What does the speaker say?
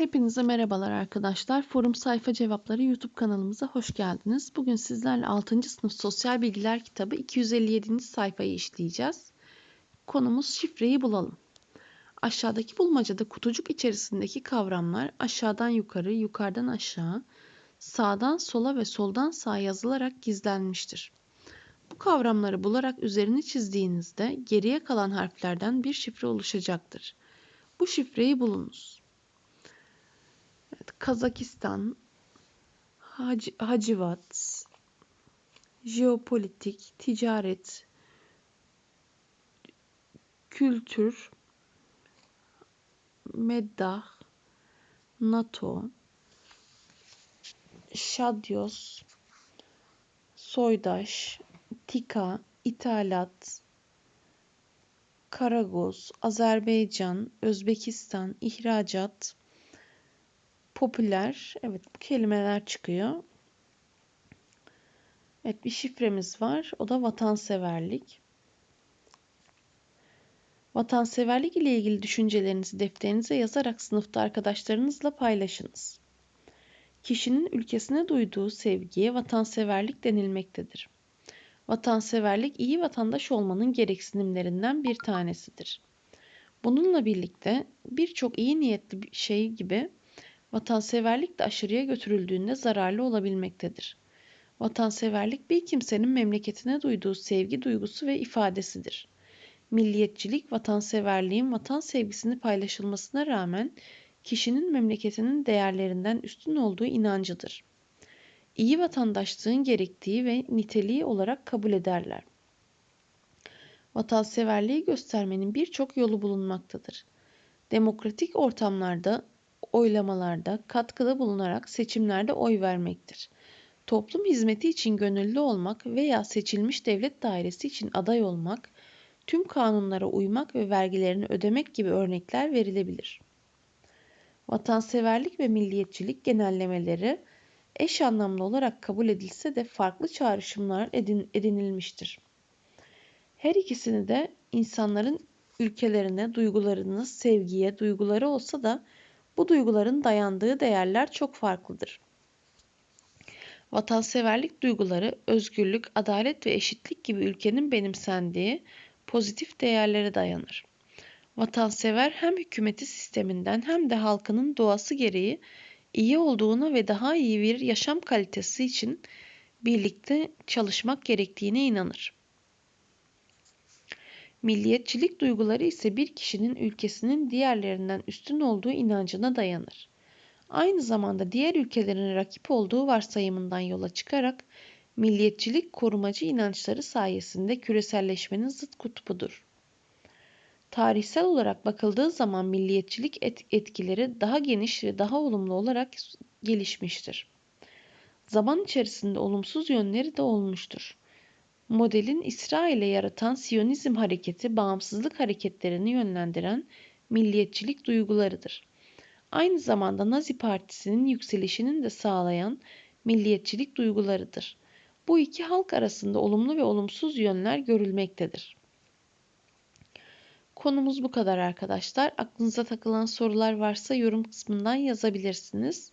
Hepinize merhabalar arkadaşlar. Forum Sayfa Cevapları YouTube kanalımıza hoş geldiniz. Bugün sizlerle 6. sınıf Sosyal Bilgiler kitabı 257. sayfayı işleyeceğiz. Konumuz şifreyi bulalım. Aşağıdaki bulmacada kutucuk içerisindeki kavramlar aşağıdan yukarı, yukarıdan aşağı, sağdan sola ve soldan sağa yazılarak gizlenmiştir. Bu kavramları bularak üzerini çizdiğinizde geriye kalan harflerden bir şifre oluşacaktır. Bu şifreyi bulunuz. Kazakistan, Hac Hacivat, jeopolitik, ticaret, kültür, meddah, NATO, şadyos, soydaş, tika, ithalat, Karagoz, Azerbaycan, Özbekistan, ihracat, popüler. Evet bu kelimeler çıkıyor. Evet bir şifremiz var. O da vatanseverlik. Vatanseverlik ile ilgili düşüncelerinizi defterinize yazarak sınıfta arkadaşlarınızla paylaşınız. Kişinin ülkesine duyduğu sevgiye vatanseverlik denilmektedir. Vatanseverlik iyi vatandaş olmanın gereksinimlerinden bir tanesidir. Bununla birlikte birçok iyi niyetli şey gibi vatanseverlik de aşırıya götürüldüğünde zararlı olabilmektedir. Vatanseverlik bir kimsenin memleketine duyduğu sevgi duygusu ve ifadesidir. Milliyetçilik vatanseverliğin vatan sevgisini paylaşılmasına rağmen kişinin memleketinin değerlerinden üstün olduğu inancıdır. İyi vatandaşlığın gerektiği ve niteliği olarak kabul ederler. Vatanseverliği göstermenin birçok yolu bulunmaktadır. Demokratik ortamlarda oylamalarda katkıda bulunarak seçimlerde oy vermektir. Toplum hizmeti için gönüllü olmak veya seçilmiş devlet dairesi için aday olmak, tüm kanunlara uymak ve vergilerini ödemek gibi örnekler verilebilir. Vatanseverlik ve milliyetçilik genellemeleri eş anlamlı olarak kabul edilse de farklı çağrışımlar edin, edinilmiştir. Her ikisini de insanların ülkelerine, duygularını, sevgiye, duyguları olsa da bu duyguların dayandığı değerler çok farklıdır. Vatanseverlik duyguları özgürlük, adalet ve eşitlik gibi ülkenin benimsendiği pozitif değerlere dayanır. Vatansever hem hükümeti sisteminden hem de halkının doğası gereği iyi olduğuna ve daha iyi bir yaşam kalitesi için birlikte çalışmak gerektiğine inanır. Milliyetçilik duyguları ise bir kişinin ülkesinin diğerlerinden üstün olduğu inancına dayanır. Aynı zamanda diğer ülkelerin rakip olduğu varsayımından yola çıkarak milliyetçilik korumacı inançları sayesinde küreselleşmenin zıt kutbudur. Tarihsel olarak bakıldığı zaman milliyetçilik etkileri daha geniş ve daha olumlu olarak gelişmiştir. Zaman içerisinde olumsuz yönleri de olmuştur modelin İsrail'e yaratan Siyonizm hareketi bağımsızlık hareketlerini yönlendiren milliyetçilik duygularıdır. Aynı zamanda Nazi Partisi'nin yükselişinin de sağlayan milliyetçilik duygularıdır. Bu iki halk arasında olumlu ve olumsuz yönler görülmektedir. Konumuz bu kadar arkadaşlar. Aklınıza takılan sorular varsa yorum kısmından yazabilirsiniz